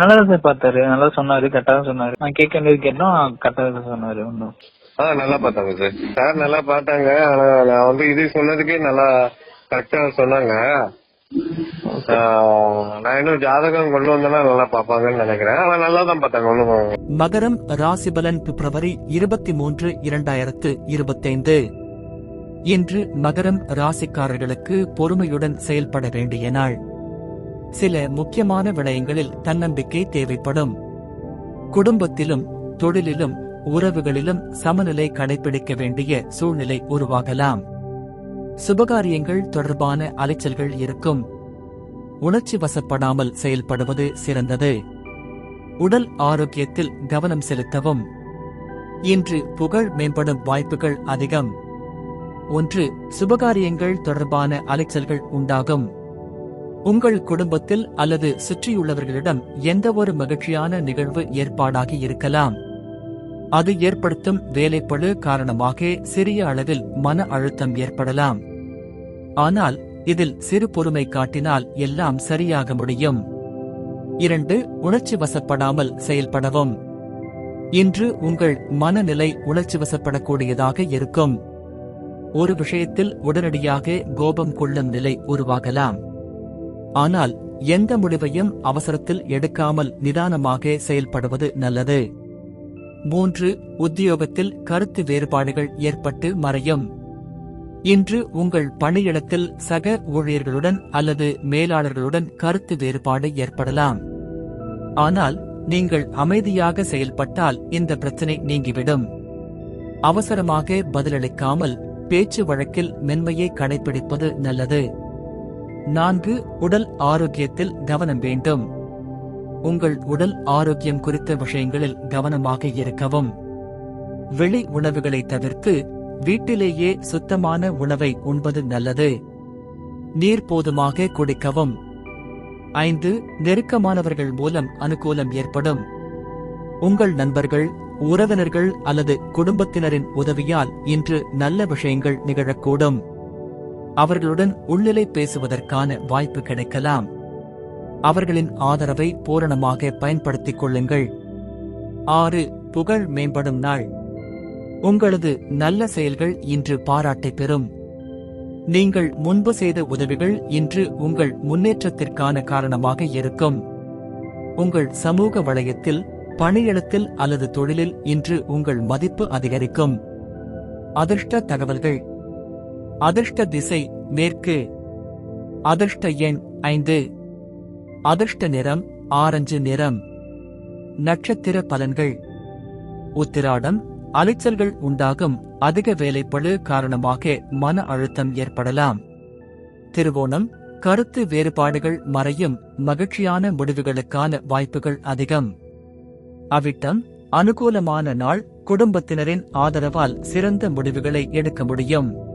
நல்லா தான் சார் பார்த்தாரு. நல்லா சொன்னாரு கரெக்டா தான் சொன்னாரு. நான் கேட்க வேண்டியது கேட்டோம் கரெக்டா தான் சொன்னாரு ஒன்றும் ஆ நல்லா பார்த்தாங்க சார். சார் நல்லா பார்த்தாங்க. ஆனா நான் வந்து இது சொன்னதுக்கே நல்லா கரெக்டா சொன்னாங்க. நான் இன்னும் ஜாதகம் கொண்டு நல்லா பார்ப்பாங்கன்னு நினைக்கிறேன். ஆனா நல்லா தான் பார்த்தாங்க ஒன்றும் மகரம் ராசிபலன் பிப்ரவரி இருபத்தி மூன்று இரண்டாயிரத்து இருபத்தைந்து. இன்று மகரம் ராசிக்காரர்களுக்கு பொறுமையுடன் செயல்பட வேண்டிய நாள். சில முக்கியமான விடயங்களில் தன்னம்பிக்கை தேவைப்படும். குடும்பத்திலும் தொழிலிலும் உறவுகளிலும் சமநிலை கடைபிடிக்க வேண்டிய சூழ்நிலை உருவாகலாம். சுபகாரியங்கள் தொடர்பான அலைச்சல்கள் இருக்கும். உணர்ச்சி வசப்படாமல் செயல்படுவது சிறந்தது. உடல் ஆரோக்கியத்தில் கவனம் செலுத்தவும். இன்று புகழ் மேம்படும் வாய்ப்புகள் அதிகம். ஒன்று சுபகாரியங்கள் தொடர்பான அலைச்சல்கள் உண்டாகும். உங்கள் குடும்பத்தில் அல்லது சுற்றியுள்ளவர்களிடம் எந்த ஒரு மகிழ்ச்சியான நிகழ்வு ஏற்பாடாகி இருக்கலாம். அது ஏற்படுத்தும் வேலைப்பழு காரணமாக சிறிய அளவில் மன அழுத்தம் ஏற்படலாம். ஆனால் இதில் சிறு பொறுமை காட்டினால் எல்லாம் சரியாக முடியும். இரண்டு உணர்ச்சி வசப்படாமல் செயல்படவும். இன்று உங்கள் மனநிலை உணர்ச்சி வசப்படக்கூடியதாக இருக்கும். ஒரு விஷயத்தில் உடனடியாக கோபம் கொள்ளும் நிலை உருவாகலாம். ஆனால் எந்த முடிவையும் அவசரத்தில் எடுக்காமல் நிதானமாக செயல்படுவது நல்லது. மூன்று உத்தியோகத்தில் கருத்து வேறுபாடுகள் ஏற்பட்டு மறையும். இன்று உங்கள் பணியிடத்தில் சக ஊழியர்களுடன் அல்லது மேலாளர்களுடன் கருத்து வேறுபாடு ஏற்படலாம். ஆனால் நீங்கள் அமைதியாக செயல்பட்டால் இந்த பிரச்சனை நீங்கிவிடும். அவசரமாக பதிலளிக்காமல் பேச்சு வழக்கில் மென்மையை கடைபிடிப்பது நல்லது. நான்கு உடல் ஆரோக்கியத்தில் கவனம் வேண்டும். உங்கள் உடல் ஆரோக்கியம் குறித்த விஷயங்களில் கவனமாக இருக்கவும். வெளி உணவுகளை தவிர்த்து வீட்டிலேயே சுத்தமான உணவை உண்பது நல்லது. நீர் போதுமாக குடிக்கவும். ஐந்து நெருக்கமானவர்கள் மூலம் அனுகூலம் ஏற்படும். உங்கள் நண்பர்கள் உறவினர்கள் அல்லது குடும்பத்தினரின் உதவியால் இன்று நல்ல விஷயங்கள் நிகழக்கூடும். அவர்களுடன் உள்நிலை பேசுவதற்கான வாய்ப்பு கிடைக்கலாம். அவர்களின் ஆதரவை பூரணமாக பயன்படுத்திக் கொள்ளுங்கள். ஆறு புகழ் மேம்படும் நாள். உங்களது நல்ல செயல்கள் இன்று பாராட்டை பெறும். நீங்கள் முன்பு செய்த உதவிகள் இன்று உங்கள் முன்னேற்றத்திற்கான காரணமாக இருக்கும். உங்கள் சமூக வளையத்தில் பணியிடத்தில் அல்லது தொழிலில் இன்று உங்கள் மதிப்பு அதிகரிக்கும். அதிர்ஷ்ட தகவல்கள். அதிர்ஷ்ட திசை மேற்கு. அதிர்ஷ்ட எண் ஐந்து. அதிர்ஷ்ட நிறம் ஆரஞ்சு நிறம். நட்சத்திர பலன்கள். உத்திராடம் அலைச்சல்கள் உண்டாகும் அதிக வேலைப்பளு காரணமாக மன அழுத்தம் ஏற்படலாம். திருவோணம் கருத்து வேறுபாடுகள் மறையும் மகிழ்ச்சியான முடிவுகளுக்கான வாய்ப்புகள் அதிகம். அவிட்டம் அனுகூலமான நாள் குடும்பத்தினரின் ஆதரவால் சிறந்த முடிவுகளை எடுக்க முடியும்.